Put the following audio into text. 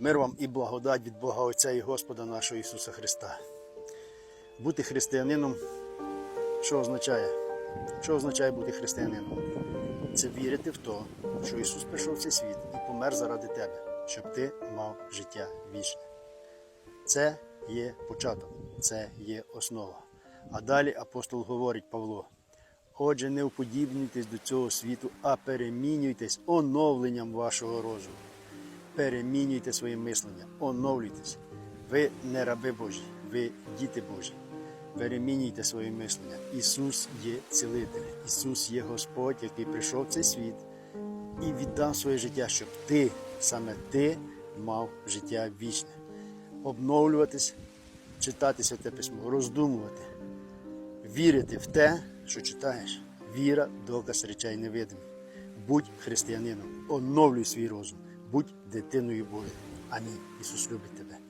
Мир вам і благодать від Бога Отця і Господа нашого Ісуса Христа. Бути християнином, що означає? Що означає бути християнином? Це вірити в те, що Ісус прийшов в цей світ і помер заради тебе, щоб ти мав життя вічне. Це є початок, це є основа. А далі апостол говорить Павло: Отже, не уподібнюйтесь до цього світу, а перемінюйтесь оновленням вашого розуму. Перемінюйте своє мислення, оновлюйтесь. Ви не раби Божі, ви діти Божі. Перемінюйте своє мислення. Ісус є цілитель, Ісус є Господь, який прийшов в цей світ і віддав своє життя, щоб ти, саме ти, мав життя вічне. Обновлюватись, читати святе письмо, роздумувати, вірити в те, що читаєш. Віра доказ речей невидимих. Будь християнином, оновлюй свій розум, будь дитиною Божою. Амінь. Ісус любить тебе.